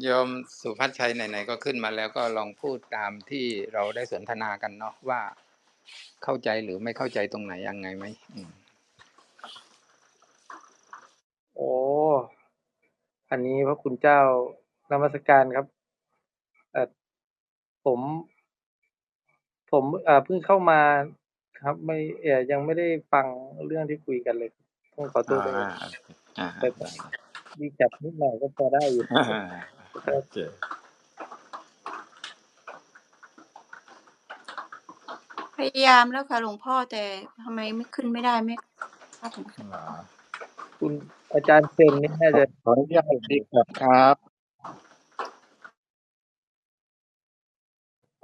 โยมสุพัชชัยไหนๆก็ขึ้นมาแล้วก็ลองพูดตามที่เราได้สนทนากันเนาะว่าเข้าใจหรือไม่เข้าใจตรงไหนยังไงไหมอืมโอ้อันนี้พระคุณเจ้านมัสการครับเออผม ผมเอ่อเพิ่งเข้ามาครับ ไม่เอ่อยังไม่ได้ฟังเรื่องที่คุยกันเลยต้องขอโทษด้วยอ่าอ่าแต่ดีจับนิดหน่อยก็พอได้อยู่ อ่าโอเคพยายามแล้วค่ะหลวงพ่อแต่ทำไมไม่ขึ้นไม่ได้ไม่ครับผมอ๋อคุณอาจารย์เซนนี่น่าจะขออนุญาตดีครับ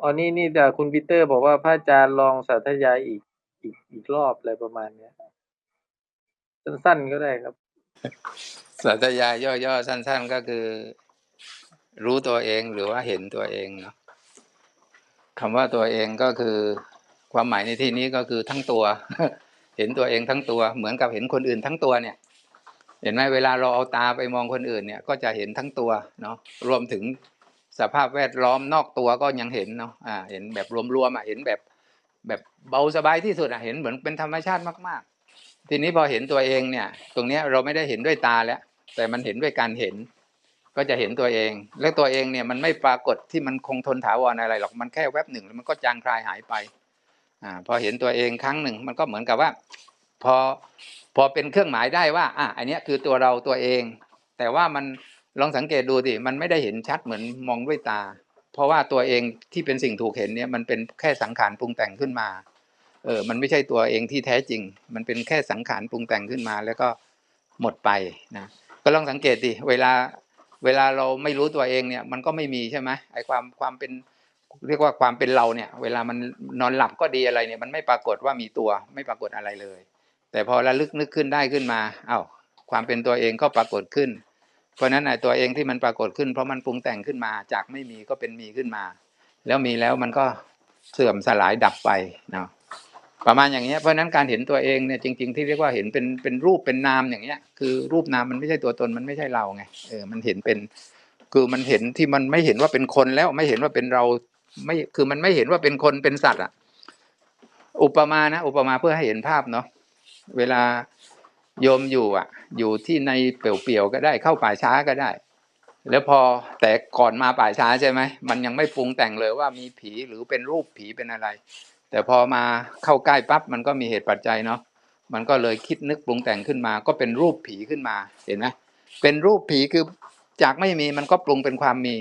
อ๋อนี่นี่แต่คุณปีเตอร์บอกว่าพระอาจารย์ลองสาธยายอีกอีกอีกรอบอะไรประมาณเนี้ย สั้นๆก็ได้ครับ สัตยายย่อๆสั้น ๆ ก็คือ รู้ตัวเองหรือว่าเห็นตัวเองเนาะคำว่าตัวเองก็คือความหมายในที่นี้ก็คือทั้งตัว เห็นตัวเองทั้งตัว เหมือนกับเห็นคนอื่นทั้งตัวเนี่ย เห็นไหมเวลาเราเอาตาไปมองคนอื่นเนี่ย ก็จะเห็นทั้งตัวเนาะรวมถึงสภาพแวดล้อมนอกตัวก็ยังเห็นเนาะอ่า เห็นแบบรวมๆอะเห็นแบบแบบเบาสบายที่สุดอะเห็นเหมือนเป็นธรรมชาติมากๆ ทีนี้พอเห็นตัวเองเนี่ย ตรงเนี้ยเราไม่ได้เห็นด้วยตาแล้ว แต่มันเห็นด้วยการเห็น ก็จะเห็นตัวเอง และตัวเองเนี่ยมันไม่ปรากฏที่มันคงทนถาวรอะไรหรอกมันแค่แวบหนึ่งแล้วมันก็จางคลายหายไปอ่าพอเห็นตัวเองครั้งหนึ่งมันก็เหมือนกับว่า พอพอเป็นเครื่องหมายได้ว่าอะอันนี้คือตัวเราตัวเอง แต่ว่ามันลองสังเกตดูสิมันไม่ได้เห็นชัดเหมือนมองด้วยตา เพราะว่าตัวเองที่เป็นสิ่งถูกเห็นเนี่ยมันเป็นแค่สังขารปรุงแต่งขึ้นมาเออมันไม่ใช่ตัวเองที่แท้จริง มันเป็นแค่สังขารปรุงแต่งขึ้นมา แล้วก็หมดไปนะก็ลองสังเกตดิเวลา เวลาเราไม่รู้ตัวเองเนี่ย มันก็ไม่มีใช่ไหมไอ้ความความเป็นเรียกว่าความเป็นเราเนี่ย เวลามันนอนหลับก็ดีอะไรเนี่ย มันไม่ปรากฏว่ามีตัวไม่ปรากฏอะไรเลย แต่พอระลึกนึกขึ้นได้ขึ้นมาเอ้าความเป็นตัวเองก็ปรากฏขึ้น เพราะฉะนั้นไอ้ตัวเองที่มันปรากฏขึ้น เพราะมันปรุงแต่งขึ้นมาจากไม่มีก็เป็นมีขึ้นมา แล้วมีแล้วมันก็เสื่อมสลายดับไปเนาะ ประมาณอย่างเงี้ยเพราะนั้นการเห็นตัวเองเนี่ยจริง ๆ ที่เรียกว่าเห็นเป็นเป็นรูปเป็นนามอย่างเงี้ย คือรูปนามมันไม่ใช่ตัวตนมันไม่ใช่เราไงเออมันเห็นเป็นคือมันเห็นที่มันไม่เห็นว่าเป็นคนแล้วไม่เห็นว่าเป็นเราไม่คือมันไม่เห็นว่าเป็นคนเป็นสัตว์อะ อุปมานะอุปมาเพื่อให้เห็นภาพเนาะเวลาโยมอยู่อะ อยู่ที่ในเปลี่ยวๆก็ได้เข้าป่าช้าก็ได้ แล้วพอแต่ก่อนมาป่าช้าใช่ไหมมันยังไม่ปรุงแต่งเลยว่ามีผีหรือเป็นรูปผีเป็นอะไร แต่พอมาเข้าใกล้ปั๊บมันก็มีเหตุปัจจัยเนาะมันก็เลยคิดนึกปรุงแต่งขึ้นมา ก็เป็นรูปผีขึ้นมาเห็นไหมเป็นรูปผีคือจากไม่มีมันก็ปรุงเป็นความมี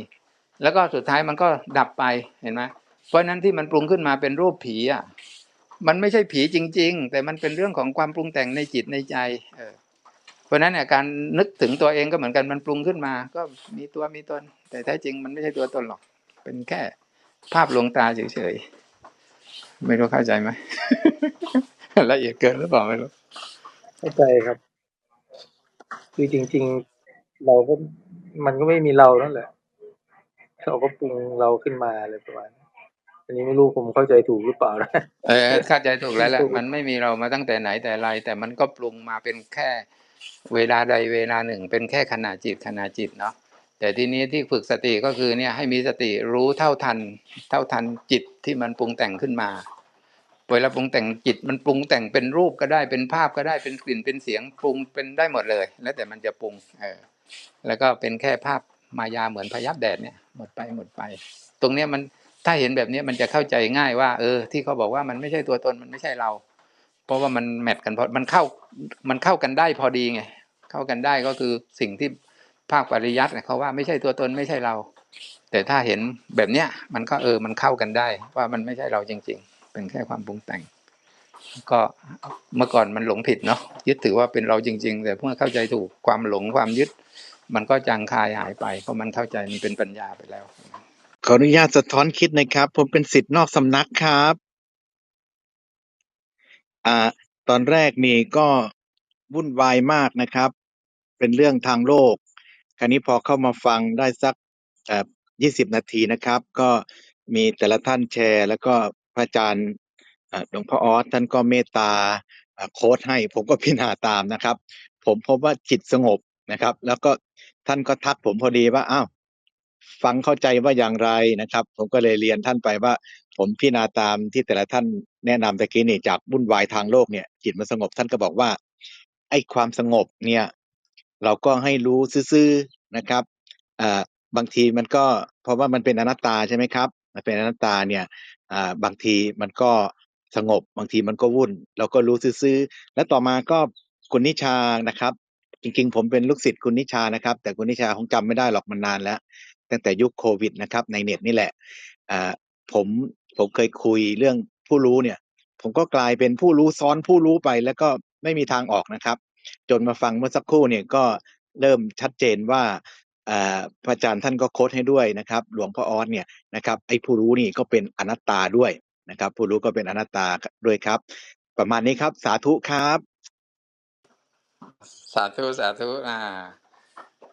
แล้วก็สุดท้ายมันก็ดับไปเห็นไหมเพราะนั้นที่มันปรุงขึ้นมาเป็นรูปผีอะมันไม่ใช่ผีจริง ๆ แต่มันเป็นเรื่องของความปรุงแต่งในจิตในใจเออเพราะฉะนั้นเนี่ยการนึกถึงตัวเองก็เหมือนกันมันปรุงขึ้นมา ก็มีตัวมีตน แต่แท้จริงมันไม่ใช่ตัวตนหรอก เป็นแค่ภาพลวงตาเฉยๆ ไม่รู้เข้าใจไหมละเอียดเกินหรือเปล่าไม่รู้เข้าใจครับ คือจริง ๆ เราก็มันก็ไม่มีเรานั่นแหละเราก็ปรุงเราขึ้นมาอะไรประมาณนี้อันนี้ไม่รู้ผมเข้าใจถูกหรือเปล่านะเออเข้าใจถูกแล้วแหละมันไม่มีเรามาตั้งแต่ไหนแต่ไร แต่มันก็ปรุงมาเป็นแค่เวลาใดเวลาหนึ่ง เป็นแค่ขณะจิตขณะจิตเนาะ แต่ทีนี้ที่ฝึกสติก็คือเนี่ยให้มีสติรู้เท่าทัน เท่าทันจิตที่มันปรุงแต่งขึ้นมาเวลาปรุงแต่งจิตมันปรุงแต่งเป็นรูปก็ได้เป็นภาพก็ได้เป็นกลิ่นเป็นเสียงปรุงเป็นได้หมดเลย แล้วแต่มันจะปรุงเออแล้วก็เป็นแค่ภาพมายาเหมือนพยับแดดเนี่ยหมดไปหมดไป ตรงเนี้ยมันถ้าเห็นแบบนี้มันจะเข้าใจง่ายว่า เออ ที่เขาบอกว่ามันไม่ใช่ตัวตนมันไม่ใช่เรา เพราะว่ามันแมทกันพอมันเข้ามันเข้ากันได้พอดีไงเข้ากันได้ก็คือสิ่งที่ ภาคปริยัติเนี่ยเขาว่าไม่ใช่ตัวตนไม่ใช่เรา แต่ถ้าเห็นแบบเนี้ยมันก็เออมันเข้ากันได้ ว่ามันไม่ใช่เราจริง ๆ เป็นแค่ความปรุงแต่ง ก็เมื่อก่อนมันหลงผิดเนาะยึดถือว่าเป็นเราจริง ๆ แต่เมื่อเข้าใจถูกความหลงความยึด มันก็จางคายหายไปเพราะมันเข้าใจมันเป็นปัญญาไปแล้วขออนุญาตสะท้อนคิดนะครับ ผมเป็นสิทธิ์นอกสำนักครับอ่าตอนแรกนี่ก็วุ่นวายมากนะครับ เป็นเรื่องทางโลก คราวนี้พอเข้ามาฟังได้สักเอ่อยี่สิบนาทีนะครับ ก็มีแต่ละท่านแชร์ แล้วก็พระอาจารย์หลวงพ่อออสท่านก็เมตตาโค้ดให้ ผมก็พิจารณาตามนะครับ ผมพบว่าจิตสงบนะครับ แล้วก็ท่านก็ทักผมพอดีว่าอ้าวฟังเข้าใจว่าอย่างไรนะครับ ผมก็เลยเรียนท่านไปว่า ผมพิจารณาตามที่แต่ละท่านแนะนำตะกี้นี่จากวุ่นวายทางโลกเนี่ย จิตมันสงบท่านก็บอกว่าไอ้ความสงบเนี่ย เราก็ให้รู้ซื่อๆนะครับบางทีมันก็เพราะว่ามันเป็นอนัตตาใช่ไหมครับ มันเป็นอนัตตาเนี่ยบางทีมันก็สงบบางทีมันก็วุ่น เราก็รู้ซื่อๆแล้วต่อมาก็คุณนิชานะครับ จริงๆ ผมเป็นลูกศิษย์คุณนิชานะครับ แต่คุณนิชาคงจำไม่ได้หรอกมันนานแล้ว ตั้งแต่ยุคโควิดนะครับ ในเน็ตนี่แหละผมผมเคยคุยเรื่องผู้รู้เนี่ย ผมก็กลายเป็นผู้รู้ซ้อนผู้รู้ไป แล้วก็ไม่มีทางออกนะครับ จนมาฟังเมื่อสักครู่เนี่ยก็เริ่มชัดเจนว่าพระอาจารย์ท่านก็โค้ดให้ด้วยนะครับ หลวงพ่อออสเนี่ยนะครับไอ้ผู้รู้นี่ก็เป็นอนัตตาด้วยนะครับ ผู้รู้ก็เป็นอนัตตาด้วยครับ ประมาณนี้ครับ สาธุครับ สาธุสาธุอ่า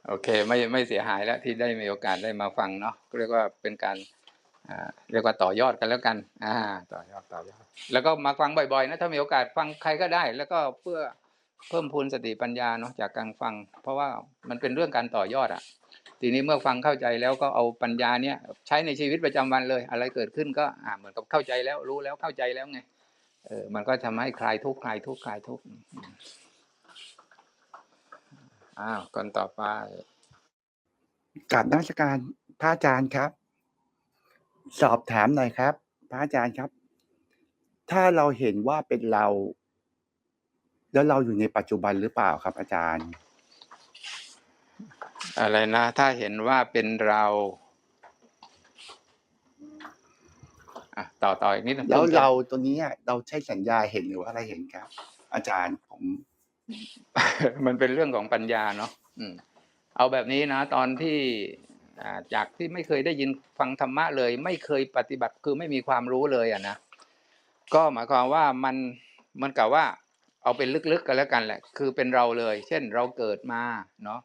โอเค ไม่ไม่เสียหายแล้วที่ได้มีโอกาสได้มาฟังเนาะเรียกว่าเป็นการเรียกว่าต่อยอดกันแล้วกัน อ่า ต่อยอดต่อยอด แล้วก็มาฟังบ่อยๆนะถ้ามีโอกาสฟังใครก็ได้ แล้วก็เพื่อ เพิ่มพูนสติปัญญาเนาะจากการฟัง เพราะว่ามันเป็นเรื่องการต่อยอดอะทีนี้เมื่อฟังเข้าใจแล้วก็เอาปัญญาเนี้ยใช้ในชีวิตประจำวันเลย อะไรเกิดขึ้นก็อ่าเหมือนกับเข้าใจแล้วรู้แล้วเข้าใจแล้วไงเออมันก็ทำให้คลายทุกข์คลายทุกข์คลายทุกข์อ้าวคนต่อไปกราบนมัสการพระอาจารย์ครับ สอบถามหน่อยครับ พระอาจารย์ครับ ถ้าเราเห็นว่าเป็นเรา แล้วเราอยู่ในปัจจุบันหรือเปล่าครับ อาจารย์ อะไรนะ ถ้าเห็นว่าเป็นเราอะต่อต่ออีกนิดนึงแล้วเราตัวนี้อะเราใช้สัญญาเห็นหรือว่าอะไรเห็นครับ อาจารย์ผม มันเป็นเรื่องของปัญญาเนาะอืม เอาแบบนี้นะ ตอนที่อ่าจากที่ไม่เคยได้ยินฟังธรรมะเลย ไม่เคยปฏิบัติคือไม่มีความรู้เลยอะนะก็หมายความว่ามันมันกับว่า เอาเป็นลึกๆกันแล้วกันแหละ คือเป็นเราเลย เช่นเราเกิดมาเนาะ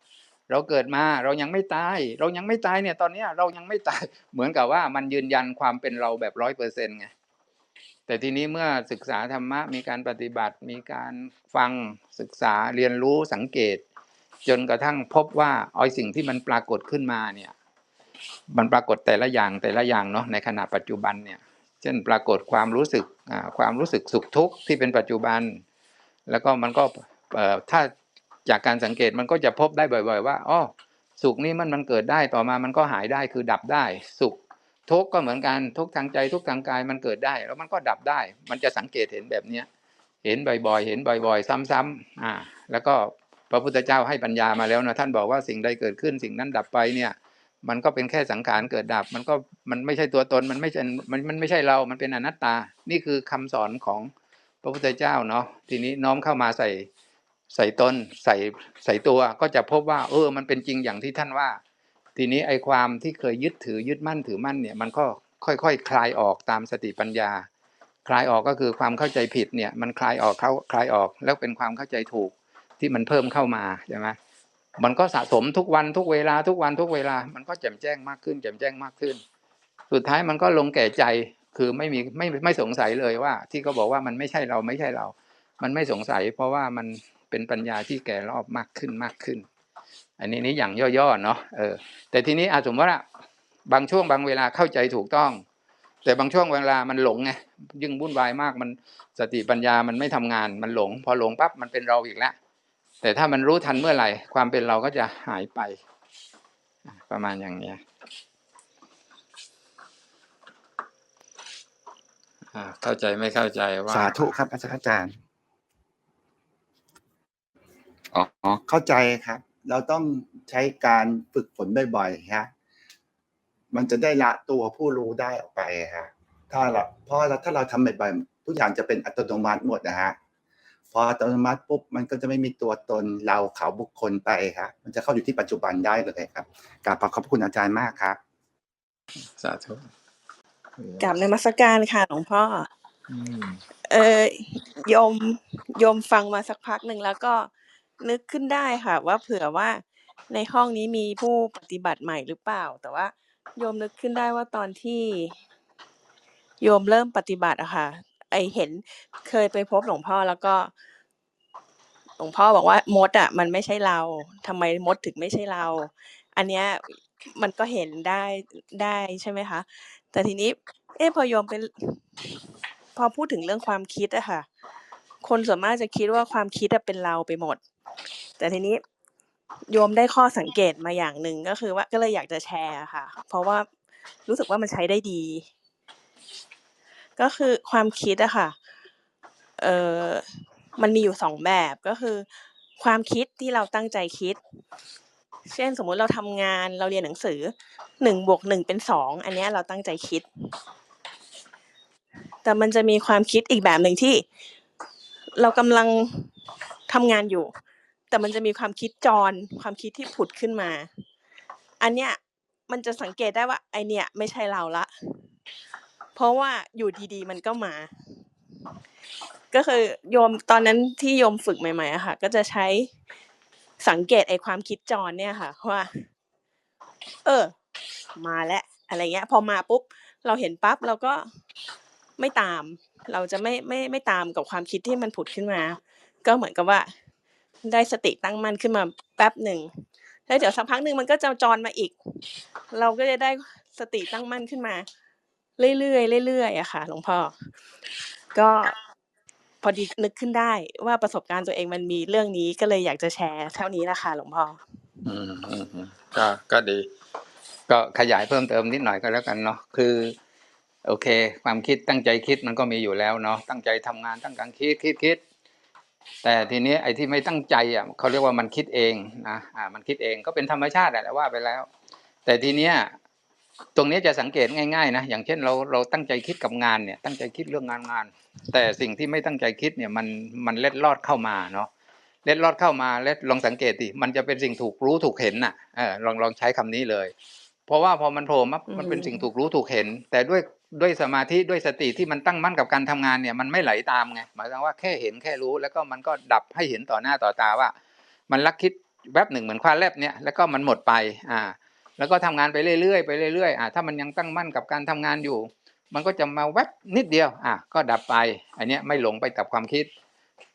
เราเกิดมาเรายังไม่ตาย เรายังไม่ตายเนี่ย ตอนนี้เรายังไม่ตายเหมือนกับว่ามันยืนยันความเป็นเราแบบร้อยเปอร์เซ็นต์ไงแต่ทีนี้เมื่อศึกษาธรรมะมีการปฏิบัติ มีการฟังศึกษาเรียนรู้สังเกต จนกระทั่งพบว่าไอ้สิ่งที่มันปรากฏขึ้นมาเนี่ย มันปรากฏแต่ละอย่างแต่ละอย่างเนาะในขณะปัจจุบันเนี่ย เช่นปรากฏความรู้สึกความรู้สึกสุขทุกข์ที่เป็นปัจจุบัน แล้วก็มันก็ถ้าจากการสังเกตมันก็จะพบได้บ่อยๆว่าอ๋อสุขนี่มันมันเกิดได้ต่อมามันก็หายได้คือดับได้สุขทุกข์ก็เหมือนกันทุกข์ทางใจทุกข์ทางกายมันเกิดได้ แล้วมันก็ดับได้ มันจะสังเกตเห็นแบบเนี้ยเห็นบ่อยๆ เห็นบ่อยๆ ซ้ำๆอ่า แล้วก็พระพุทธเจ้าให้ปัญญามาแล้วนะท่านบอกว่าสิ่งใดเกิดขึ้นสิ่งนั้นดับไปเนี่ย มันก็เป็นแค่สังขารเกิดดับ มันก็มันไม่ใช่ตัวตนมันไม่ใช่มันมันไม่ใช่เรา มันเป็นอนัตตา นี่คือคำสอนของ พระพุทธเจ้าเนาะทีนี้น้อมเข้ามาใส่ใส่ตนใส่ใส่ตัวก็จะพบว่า เออ มันเป็นจริงอย่างที่ท่านว่า ทีนี้ไอ้ความที่เคยยึดถือยึดมั่นถือมั่นเนี่ย มันก็ค่อยๆคคลายออกตามสติปัญญา คลายออกก็คือความเข้าใจผิดเนี่ย มันคลายออกเข้าคลายออกแล้วเป็นความเข้าใจถูกที่มันเพิ่มเข้ามาใช่ไหมมันก็สะสมทุกวันทุกเวลาทุกวันทุกเวลา มันก็แจ่มแจ้งมากขึ้นแจ่มแจ้งมากขึ้น สุดท้ายมันก็ลงแก่ใจ คือไม่มีไม่ไม่สงสัยเลยว่า ที่เขาบอกว่ามันไม่ใช่เราไม่ใช่เรา มันไม่สงสัย เพราะว่ามันเป็นปัญญาที่แก่รอบมากขึ้นมากขึ้น อันนี้นี่อย่างย่อๆเนาะเออแต่ทีนี้อาสมว่าบางช่วงบางเวลาเข้าใจถูกต้อง แต่บางช่วงเวลามันหลงไงยิ่งวุ่นวายมากมันสติปัญญามันไม่ทำงานมันหลง พอหลงปั๊บมันเป็นเราอีกแล้วแต่ถ้ามันรู้ทันเมื่อไหร่ ความเป็นเราก็จะหายไป ประมาณอย่างเนี้ยอ่า เข้าใจไม่เข้าใจว่า สาธุครับ อาจารย์อ๋อเข้าใจครับ เราต้องใช้การฝึกฝนบ่อยๆฮะมันจะได้ละตัวผู้รู้ได้ออกไปฮะถ้าเราเพราะเราถ้าเราทำบ่อยๆทุกอย่างจะเป็นอัตโนมัติหมดนะฮะพออัตโนมัติปุ๊บมันก็จะไม่มีตัวตนเราเขาบุคคลไปครับมันจะเข้าอยู่ที่ปัจจุบันได้เลยครับกราบขอบคุณอาจารย์มากครับ สาธุ กลับในมัสการค่ะหลวงพ่อ อืมเออโยมโยมฟังมาสักพักหนึ่งแล้วก็นึกขึ้นได้ค่ะ ว่าเผื่อว่าในห้องนี้มีผู้ปฏิบัติใหม่หรือเปล่า แต่ว่าโยมนึกขึ้นได้ว่าตอนที่โยมเริ่มปฏิบัติอะค่ะ ไอเห็นเคยไปพบหลวงพ่อแล้วก็ หลวงพ่อบอกว่ามดอะมันไม่ใช่เราทำไมมดถึงไม่ใช่เรา อันเนี้ยมันก็เห็นได้ได้ใช่ไหมคะ แต่ทีนี้ เอ๊ะพอโยมเป็น พอพูดถึงเรื่องความคิดอะค่ะ คนส่วนมากจะคิดว่าความคิดอะเป็นเราไปหมด แต่ทีนี้โยมได้ข้อสังเกตมาอย่างหนึ่งก็คือว่าก็เลยอยากจะแชร์ค่ะ เพราะว่ารู้สึกว่ามันใช้ได้ดี ก็คือความคิดอะค่ะ เออมันมีอยู่สองแบบก็คือ ความคิดที่เราตั้งใจคิด เช่นสมมุติเราทำงานเราเรียนหนังสือหนึ่งบวกหนึ่งเป็นสองอันนี้เราตั้งใจคิด แต่มันจะมีความคิดอีกแบบหนึ่งที่ เรากำลังทำงานอยู่ แต่มันจะมีความคิดจรความคิดที่ผุดขึ้นมา อันเนี้ยมันจะสังเกตได้ว่า ไอเนี้ยไม่ใช่เราละ เพราะว่าอยู่ดีๆ มันก็มา ก็คือโยมตอนนั้นที่โยมฝึกใหม่ๆอะค่ะ ก็จะใช้ สังเกตไอความคิดจรเนี่ยค่ะว่า เออ มาแล้วอะไรเงี้ย พอมาปุ๊บ เราเห็นปั๊บเราก็ไม่ตาม เราจะไม่ไม่ไม่ตามกับความคิดที่มันผุดขึ้นมา ก็เหมือนกับว่า ได้สติตั้งมั่นขึ้นมาแป๊บหนึ่งแล้วเดี๋ยวสักพักหนึ่งมันก็จะจรมาอีก เราก็จะได้สติตั้งมั่นขึ้นมา เรื่อยๆเรื่อยๆอะค่ะหลวงพ่อก็ พอดีนึกขึ้นได้ว่าประสบการณ์ตัวเองมันมีเรื่องนี้ก็เลยอยากจะแชร์เท่านี้ละคะหลวงพ่ออืมก็ก็ดี ก็ขยายเพิ่มเติมนิดหน่อยก็แล้วกันเนาะคือ โอเค ความคิดตั้งใจคิดมันก็มีอยู่แล้วเนาะตั้งใจทำงานตั้งการคิดคิดคิด แต่ทีนี้ไอ้ที่ไม่ตั้งใจอะเขาเรียกว่ามันคิดเองนะอ่ามันคิดเองก็เป็นธรรมชาติแหละว่าไปแล้ว แต่ทีเนี้ย ตรงนี้จะสังเกตง่ายๆนะอย่างเช่นเราเราตั้งใจคิดกับงานเนี่ยตั้งใจคิดเรื่องงานงาน แต่สิ่งที่ไม่ตั้งใจคิดเนี่ยมันมันเล็ดลอดเข้ามาเนาะเล็ดลอดเข้ามาแล้วลองสังเกตดิมันจะเป็นสิ่งถูกรู้ถูกเห็นน่ะเออลองลองใช้คำนี้เลย เพราะว่าพอมันโผล่มามันเป็นสิ่งถูกรู้ถูกเห็น แต่ด้วยด้วยสมาธิด้วยสติที่มันตั้งมั่นกับการทำงานเนี่ยมันไม่ไหลตามไงหมายถึงว่าแค่เห็นแค่รู้ แล้วก็มันก็ดับให้เห็นต่อหน้าต่อตาว่า มันลักคิดแวบหนึ่งเหมือนควาแลบเนี่ยแล้วก็มันหมดไปอ่า แล้วก็ทำงานไปเรื่อยๆไปเรื่อยๆอ่าถ้ามันยังตั้งมั่นกับการทำงานอยู่ มันก็จะมาแวบนิดเดียวอะก็ดับไป อันนี้ไม่หลงไปกับความคิด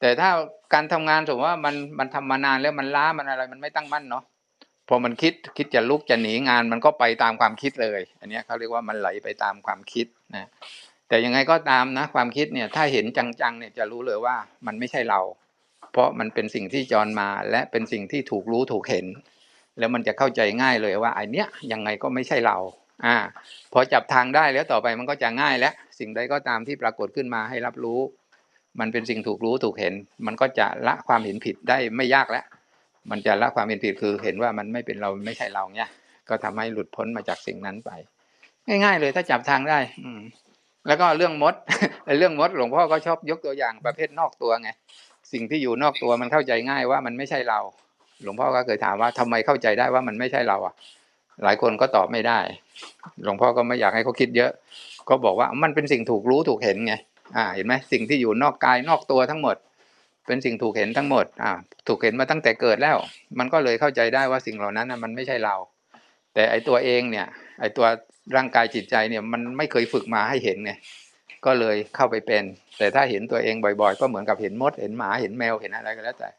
แต่ถ้าการทำงานสมมติว่ามันมันทำมานานแล้วมันล้ามันอะไรมันไม่ตั้งมั่นเนาะพอมันคิดคิดจะลุกจะหนีงานมันก็ไปตามความคิดเลย อันนี้เขาเรียกว่ามันไหลไปตามความคิดนะแต่ยังไงก็ตามนะความคิดเนี่ยถ้าเห็นจังๆเนี่ยจะรู้เลยว่ามันไม่ใช่เรา เพราะมันเป็นสิ่งที่จรมาและเป็นสิ่งที่ถูกรู้ถูกเห็น แล้วมันจะเข้าใจง่ายเลยว่าไอเนี้ยยังไงก็ไม่ใช่เรา อ่า พอจับทางได้แล้วต่อไปมันก็จะง่ายแล้ว สิ่งใดก็ตามที่ปรากฏขึ้นมาให้รับรู้ มันเป็นสิ่งถูกรู้ถูกเห็น มันก็จะละความเห็นผิดได้ไม่ยากแล้ว มันจะละความเห็นผิดคือเห็นว่ามันไม่เป็นเราไม่ใช่เราเนี่ยก็ทำให้หลุดพ้นมาจากสิ่งนั้นไป ง่าย ๆ เลยถ้าจับทางได้ อืแล้วก็เรื่องมด เรื่องมดหลวงพ่อก็ชอบยกตัวอย่างประเภทนอกตัวไง สิ่งที่อยู่นอกตัวมันเข้าใจง่ายว่ามันไม่ใช่เรา หลวงพ่อก็เคยถามว่าทำไมเข้าใจได้ว่ามันไม่ใช่เราอะ หลายคนก็ตอบไม่ได้ หลวงพ่อก็ไม่อยากให้เขาคิดเยอะ ก็บอกว่ามันเป็นสิ่งถูกรู้ถูกเห็นไงอ่าเห็นไหมสิ่งที่อยู่นอกกายนอกตัวทั้งหมด เป็นสิ่งถูกเห็นทั้งหมดอ่าถูกเห็นมาตั้งแต่เกิดแล้ว มันก็เลยเข้าใจได้ว่าสิ่งเหล่านั้นมันไม่ใช่เรา แต่ไอตัวเองเนี่ยไอตัวร่างกายจิตใจเนี่ยมันไม่เคยฝึกมาให้เห็นไงก็เลยเข้าไปเป็น แต่ถ้าเห็นตัวเองบ่อย ๆ ก็เหมือนกับเห็นมด เห็นหมาเห็นแมวเห็นอะไรก็แล้วแต่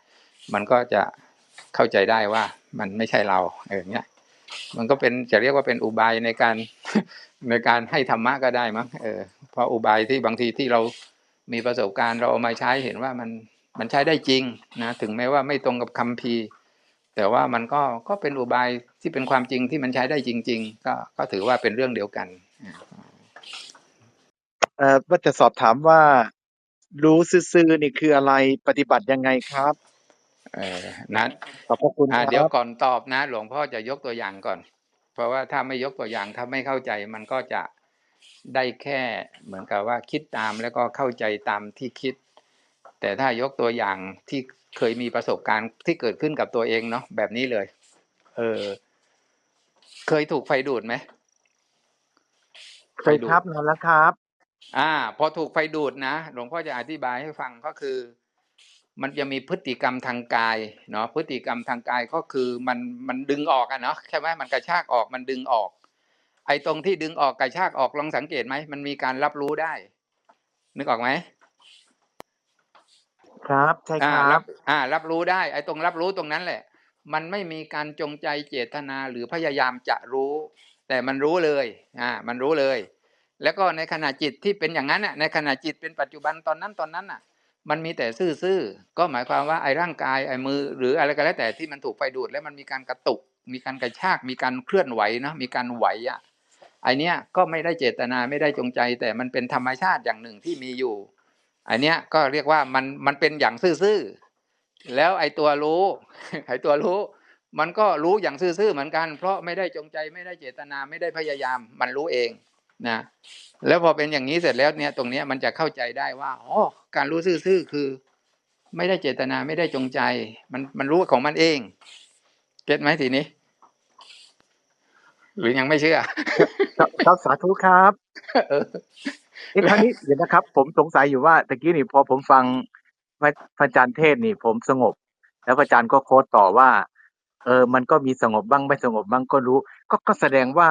มันก็จะ เข้าใจได้ว่ามันไม่ใช่เราเออเนี่ยมันก็เป็นจะเรียกว่าเป็นอุบายในการในการให้ธรรมะก็ได้มั้งเออเพราะอุบายที่บางทีที่เรามีประสบการณ์เราเอามาใช้เห็นว่ามันมันใช้ได้จริงนะถึงแม้ว่าไม่ตรงกับคัมภีแต่ว่ามันก็ก็เป็นอุบายที่เป็นความจริงที่มันใช้ได้จริง ๆ ก็ก็ถือว่าเป็นเรื่องเดียวกันเอ่อว่าจะสอบถามว่า รู้ซื่อๆนี่คืออะไรปฏิบัติยังไงครับ เออนั้นขอบพระคุณคอ่ารับเดี๋ยวก่อนตอบนะ หลวงพ่อจะยกตัวอย่างก่อน เพราะว่าถ้าไม่ยกตัวอย่างถ้าไม่เข้าใจมันก็จะได้แค่เหมือนกับว่าคิดตามแล้วก็เข้าใจตามที่คิด แต่ถ้ายกตัวอย่างที่เคยมีประสบการณ์ที่เกิดขึ้นกับตัวเองเนาะแบบนี้เลย เออ เคยถูกไฟดูดไหมเคยครับนานแล้วครับ อ่า พอถูกไฟดูดนะหลวงพ่อจะอธิบายให้ฟังก็คือ มันจะมีพฤติกรรมทางกายเนาะพฤติกรรมทางกายก็คือมันมันดึงออกอะเนาะใช่ไหมมันกระชากออกมันดึงออก ไอ้ตรงที่ดึงออกกระชากออกลองสังเกตไหมมันมีการรับรู้ได้ นึกออกไหมครับใช่อ่าครัรับอ่ารับรู้ได้ ไอ้ตรงรับรู้ตรงนั้นแหละ มันไม่มีการจงใจเจตนาหรือพยายามจะรู้ แต่มันรู้เลยอ่ามันรู้เลย แล้วก็ในขณะจิตที่เป็นอย่างนั้นน่ะในขณะจิตเป็นปัจจุบันตอนนั้นตอนนั้นน่ะ มันมีแต่ซื่อๆก็หมายความว่าไอ้ร่างกายไอ้มือ หรืออะไรก็แล้วแต่ที่มันถูกไฟดูดแล้วมันมีการกระตุก มีการกระชาก มีการเคลื่อนไหวนะมีการไหวอะไอเนี้ยก็ไม่ได้เจตนาไม่ได้จงใจ แต่มันเป็นธรรมชาติอย่างหนึ่งที่มีอยู่ไอเนี้ยก็เรียกว่ามันมันเป็นอย่างซื่อๆแล้วไอตัวรู้ไอตัวรู้ มันก็รู้อย่างซื่อๆเหมือนกัน เพราะไม่ได้จงใจไม่ได้เจตนาไม่ได้พยายาม มันรู้เองนะแล้วพอเป็นอย่างนี้เสร็จแล้วเนี่ยตรงเนี้ยมันจะเข้าใจได้ว่าอ๋อ การรู้ซื่อๆคือ ไม่ได้เจตนาไม่ได้จงใจ มันมันรู้ของมันเองเก็ตไหมทีนี้ หรือยังไม่เชื่อ ครับครับสาธุครับเออเอ๊ะคราวนี้เดี๋ยวนะครับ ผมสงสัยอยู่ว่าตะกี้นี่พอผมฟังพระพระอาจารย์เทศน์นี่ ผมสงบ แล้วพระอาจารย์ก็โค้ดต่อว่า เออ มันก็มีสงบบ้างไม่สงบบ้างก็รู้ ก็ก็แสดงว่า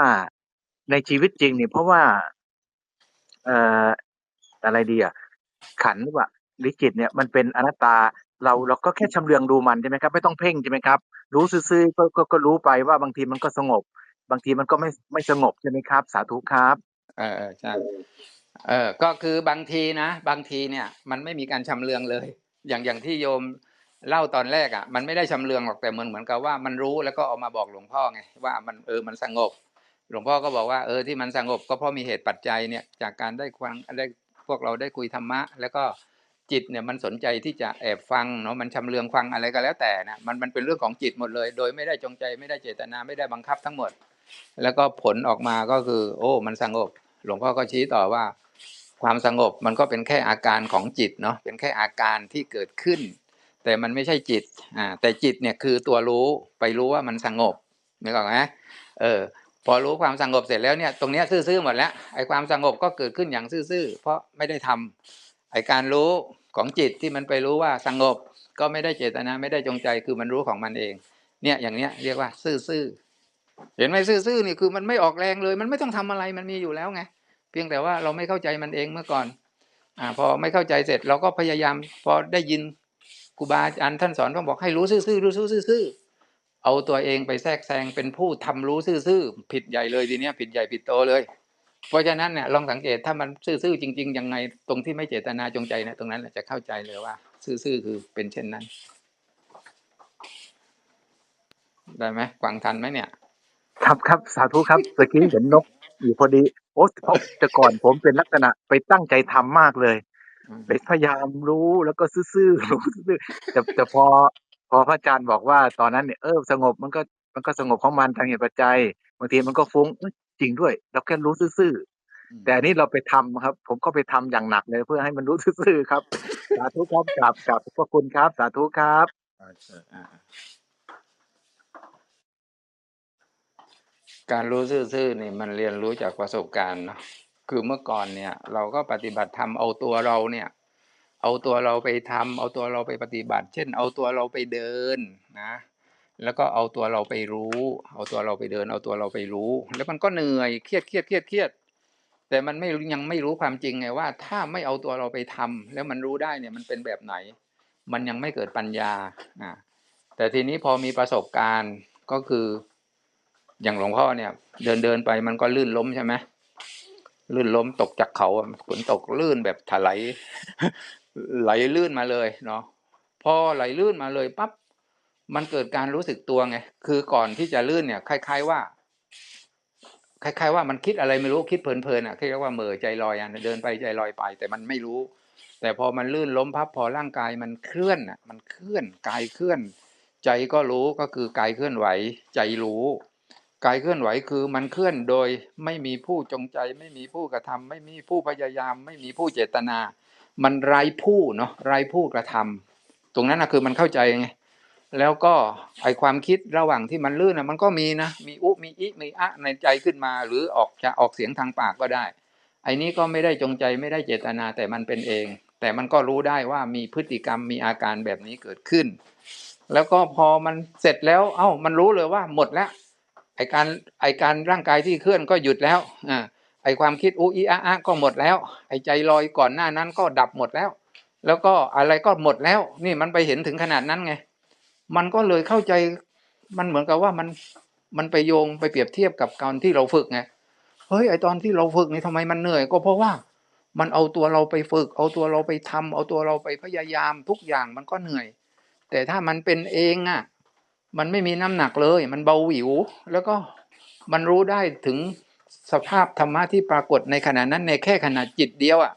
ในชีวิตจริงนี่เพราะว่า เอ่ออะไรดีอะ ขันธ์ว่าหรือจิตเนี่ยมันเป็นอนัตตาเราเราก็แค่ชำเลืองดูมันใช่ไหมครับ ไม่ต้องเพ่งใช่ไหมครับ รู้ซื่อๆก็ก็ก็รู้ไปว่าบางทีมันก็สงบ บางทีมันก็ไม่ไม่สงบใช่ไหมครับ สาธุครับ เออใช่เออก็คือบางทีนะ บางทีเนี่ย มันไม่มีการชำเลืองเลย อย่างอย่างที่โยมเล่าตอนแรกอะมันไม่ได้ชำเลืองหรอกแต่มือนเหมือนกับว่ามันรู้แล้วก็เอามาบอกหลวงพ่อไงว่ามันเออมันสงบ หลวงพ่อก็บอกว่าเออที่มันสงบก็เพราะมีเหตุปัจจัยเนี่ยจากการได้ฟังได้ พวกเราได้คุยธรรมะ แล้วก็จิตเนี่ยมันสนใจที่จะแอบฟังเนาะมันชำเลืองฟังอะไรก็แล้วแต่นะมันมันเป็นเรื่องของจิตหมดเลย โดยไม่ได้จงใจไม่ได้เจตนาไม่ได้บังคับทั้งหมด แล้วก็ผลออกมาก็คือ โอ้ มันสงบ หลวงพ่อก็ชี้ต่อว่า ความสงบมันก็เป็นแค่อาการของจิตเนาะเป็นแค่อาการที่เกิดขึ้น แต่มันไม่ใช่จิตอ่าแต่จิตเนี่ยคือตัวรู้ไปรู้ว่ามันสงบนึกออกไหมเออ พอรู้ความสงบเสร็จแล้วเนี่ยตรงนี้ซื่อๆหมดแล้วไอ้ความสงบก็เกิดขึ้นอย่างซื่อๆเพราะไม่ได้ทำไอ้การรู้ของจิตที่มันไปรู้ว่าสงบ ก็ไม่ได้เจตนาไม่ได้จงใจคือมันรู้ของมันเอง เนี่ยอย่างเนี้ยเรียกว่า ซื่อๆเห็นไหมซื่อๆนี่คือมันไม่ออกแรงเลย มันไม่ต้องทำอะไรมันมีอยู่แล้วไงเพียงแต่ว่าเราไม่เข้าใจมันเองเมื่อก่อนอ่าพอไม่เข้าใจเสร็จเราก็พยายามพอได้ยินครูบาอาจารย์ท่านสอนต้องบอกให้รู้ซื่อๆรู้ซื่อๆ เอาตัวเองไปแทรกแซงเป็นผู้ทำรู้ซื่อๆผิดใหญ่เลยทีเนี้ยผิดใหญ่ผิดโตเลย เพราะฉะนั้นเนี่ยลองสังเกตถ้ามันซื่อๆจริงๆยังไงตรงที่ไม่เจตนาจงใจเนี่ยตรงนั้นแหละจะเข้าใจเลยว่า ซื่อๆคือเป็นเช่นนั้น ได้ไหมฟังทันไหมเนี่ย ครับครับสาธุครับเมื่อกี้เห็นนกอยู่พอดีโอ้เพราะแต่ก่อนผมเป็นลักษณะไปตั้งใจทำมากเลยอืมไปพยายามรู้แล้วก็ซื่อๆรู้ซื่อๆแต่แต่พอ พอพระอาจารย์บอกว่า ตอนนั้นเนี่ย เออ สงบมันก็ มันก็สงบของมันทางเหตุปัจจัย บางทีมันก็ฟุ้งเอ้ยจริงด้วย เราแค่รู้ซื่อๆแต่อันนี้เราไปทำครับ ผมก็ไปทำอย่างหนักเลยเพื่อให้มันรู้ซื่อๆครับ สาธุครับกราบกราบพระคุณครับ สาธุครับ อ่าการรู้ซื่อๆนี่มันเรียนรู้จากประสบการณ์เนาะคือเมื่อก่อนเนี่ย เราก็ปฏิบัติธรรมเอาตัวเราเนี่ย เอาตัวเราไปทำเอาตัวเราไปปฏิบัติ เช่น เอาตัวเราไปเดินนะแล้วก็เอาตัวเราไปรู้ เอาตัวเราไปเดิน เอาตัวเราไปรู้ แล้วมันก็เหนื่อยเครียดเครียดเครียดเครียด แต่มันไม่ยังไม่รู้ความจริงไงว่า ถ้าไม่เอาตัวเราไปทำแล้วมันรู้ได้เนี่ยมันเป็นแบบไหน มันยังไม่เกิดปัญญาอ่าแต่ทีนี้พอมีประสบการณ์ก็คือ อย่างหลวงพ่อเนี่ย เดินเดินไปมันก็ลื่นล้มใช่ไหมลื่นล้มตกจากเขาฝนตกลื่นแบบถลาย ไหลลื่นมาเลยเนาะพอไหลลื่นมาเลยปั๊บมันเกิดการรู้สึกตัวไงคือก่อนที่จะลื่นเนี่ยคล้าย ๆว่าคล้ายๆว่ามันคิดอะไรไม่รู้คิดเพลินๆอะเรียกว่าเหม่อใจลอยอะเดินไปใจลอยไป แต่มันไม่รู้ แต่พอมันลื่นล้มพับพอร่างกายมันเคลื่อนอะมันเคลื่อนกายเคลื่อน ใจก็รู้ก็คือกายเคลื่อนไหว ใจรู้กายเคลื่อนไหวคือมันเคลื่อนโดยไม่มีผู้จงใจ ไม่มีผู้กระทำไม่มีผู้พยายาม ไม่มีผู้เจตนา มันไร้ผู้เนาะไร้ผู้กระทำตรงนั้นนะคือมันเข้าใจไงแล้วก็ไอความคิดระหว่างที่มันลื่นนะมันก็มีนะมีอุมีอิมีอะในใจขึ้นมา หรือออกจะออกเสียงทางปากก็ได้ ไอนี้ก็ไม่ได้จงใจไม่ได้เจตนาแต่มันเป็นเอง แต่มันก็รู้ได้ว่ามีพฤติกรรมมีอาการแบบนี้เกิดขึ้น แล้วก็พอมันเสร็จแล้ว เอ้ามันรู้เลยว่าหมดแล้วไอการไอการร่างกายที่เคลื่อนก็หยุดแล้วอ่า ไอความคิดอุอีอะอะก็หมดแล้ว ไอใจลอยก่อนหน้านั้นก็ดับหมดแล้ว แล้วก็อะไรก็หมดแล้ว นี่มันไปเห็นถึงขนาดนั้นไง มันก็เลยเข้าใจมันเหมือนกับว่ามันมันไปโยงไปเปรียบเทียบกับการที่เราฝึกไงเฮ้ยไอตอนที่เราฝึกนี่ทำไมมันเหนื่อย ก็เพราะว่ามันเอาตัวเราไปฝึก เอาตัวเราไปทำเอาตัวเราไปพยายามทุกอย่างมันก็เหนื่อย แต่ถ้ามันเป็นเองอะ มันไม่มีน้ำหนักเลย มันเบาหวิว แล้วก็มันรู้ได้ถึง สภาพธรรมะที่ปรากฏในขณะนั้นในแค่ขณะจิตเดียวอะ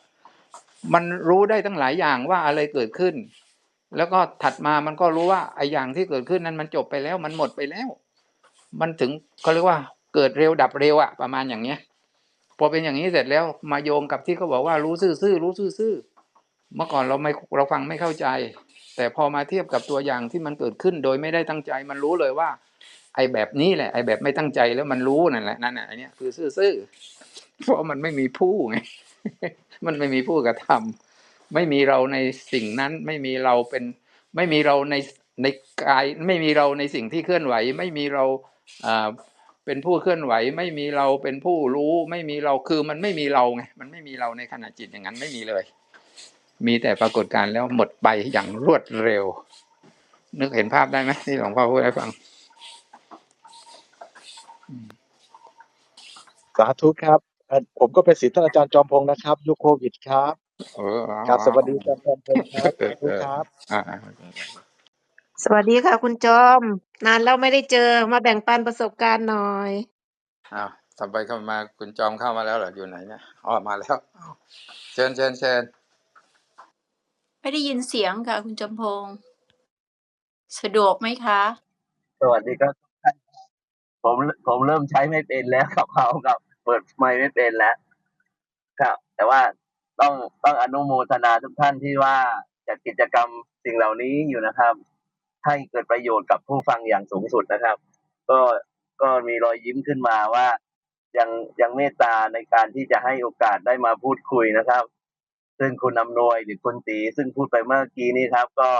มันรู้ได้ตั้งหลายอย่างว่าอะไรเกิดขึ้น แล้วก็ถัดมามันก็รู้ว่าไอ้อย่างที่เกิดขึ้นนั้นมันจบไปแล้วมันหมดไปแล้ว มันถึงเขาเรียกว่าเกิดเร็วดับเร็วอะประมาณอย่างเนี้ย พอเป็นอย่างนี้เสร็จแล้วมาโยงกับที่เขาบอกว่ารู้ซื่อๆรู้ซื่อๆเมื่อก่อนเราไม่เราฟังไม่เข้าใจ แต่พอมาเทียบกับตัวอย่างที่มันเกิดขึ้นโดยไม่ได้ตั้งใจ มันรู้เลยว่า ไอ้แบบนี้แหละไอ้แบบไม่ตั้งใจแล้วมันรู้นั่นแหละนั่นน่ะไอ้เนี้ยคือซื่อๆเพราะมันไม่มีผู้ไงมันไม่มีผู้กระทำไม่มีเราในสิ่งนั้น ไม่มีเราเป็น ไม่มีเราในในกาย ไม่มีเราในสิ่งที่เคลื่อนไหว ไม่มีเราอ่าเป็นผู้เคลื่อนไหว ไม่มีเราเป็นผู้รู้ ไม่มีเราคือมันไม่มีเราไงมันไม่มีเราในขณะจิตอย่างนั้นไม่มีเลย มีแต่ปรากฏการณ์แล้วหมดไปอย่างรวดเร็ว นึกเห็นภาพได้ไหมที่หลวงพ่อพูดให้ฟัง สาธุครับเอ่อผมก็เป็นศิษย์ท่านอาจารย์จอมพงศ์นะครับยุคโควิดครับเออเอาครับเอาสวัสดีอาจารย์จอมพงศ์ครับเอสาอธุเออครับ อ่าสวัสดีค่ะคุณจอม นานแล้วไม่ได้เจอมาแบ่งปันประสบการณ์หน่อย อ้าวต่อไปเข้ามาคุณจอมเข้ามาแล้วเหรออยู่ไหนเนี่ยอ๋อมาแล้วอ้าวเชิญเชิญเชิญไม่ได้ยินเสียงค่ะ คุณจำพงศ์สะดวกไหมคะ สวัสดีครับท่านผมผมเริ่มใช้ไม่เป็นแล้วกับเขากับ เปิดไมค์ไม่เป็นแล้วครับ แต่ว่าต้องต้องอนุโมทนาทุกท่านที่ว่าจัดกิจกรรมสิ่งเหล่านี้อยู่นะครับ ให้เกิดประโยชน์กับผู้ฟังอย่างสูงสุดนะครับ ก็ก็มีรอยยิ้มขึ้นมาว่า ยังยังเมตตาในการที่จะให้โอกาสได้มาพูดคุยนะครับ ซึ่งคุณอำนวยหรือคุณตีซึ่งพูดไปเมื่อกี้นี้ครับ ก็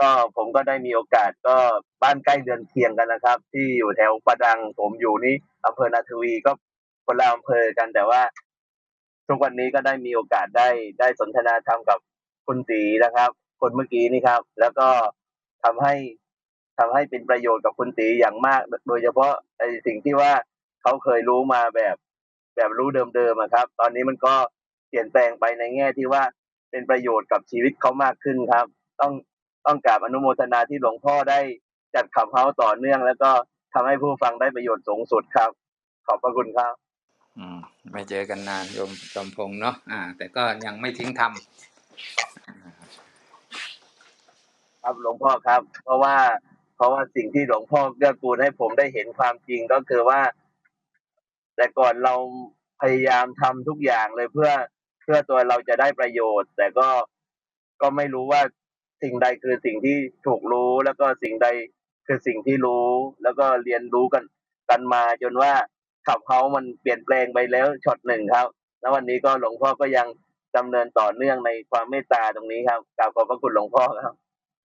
ก็ผมก็ได้มีโอกาสก็บ้านใกล้เดือนเคียงกันนะครับ ที่อยู่แถวประดังผมอยู่นี่อำเภอนาทวีก็ คนละอำเภอกันแต่ว่าทุกวันนี้ก็ได้มีโอกาสได้ได้สนทนาธรรมกับคุณตีนะครับ คนเมื่อกี้นี่ครับ แล้วก็ทำให้ทำให้เป็นประโยชน์กับคุณตีอย่างมาก โดยเฉพาะไอ้สิ่งที่ว่าเขาเคยรู้มาแบบแบบรู้เดิมๆอะครับ ตอนนี้มันก็เปลี่ยนแปลงไปในแง่ที่ว่าเป็นประโยชน์กับชีวิตเขามากขึ้นครับ ต้องต้องกราบอนุโมทนาที่หลวงพ่อได้จัดขับเฮาต่อเนื่อง แล้วก็ทำให้ผู้ฟังได้ประโยชน์สูงสุดครับ ขอบพระคุณครับ ไม่เจอกันนานโยมจอมพงษ์เนาะอ่า แต่ก็ยังไม่ทิ้งทครับหลวงพ่อครับ เพราะว่า เพราะว่าสิ่งที่หลวงพ่อเกื้อกูลให้ผมได้เห็นความจริงก็คือว่า แต่ก่อนเราพยายามทำทุกอย่างเลยเพื่อเพื่อตัวเราจะได้ประโยชน์ แต่ก็ก็ไม่รู้ว่าสิ่งใดคือสิ่งที่ถูกรู้ แล้วก็สิ่งใดคือสิ่งที่รู้ แล้วก็เรียนรู้กันกันมาจนว่า ขับเฮามันเปลี่ยนแปลงไปแล้วช็อตหนึ่งครับ แล้ววันนี้ก็หลวงพ่อก็ยังดำเนินต่อเนื่องในความเมตตาตรงนี้ครับกราบขอบพระคุณหลวงพ่อครับ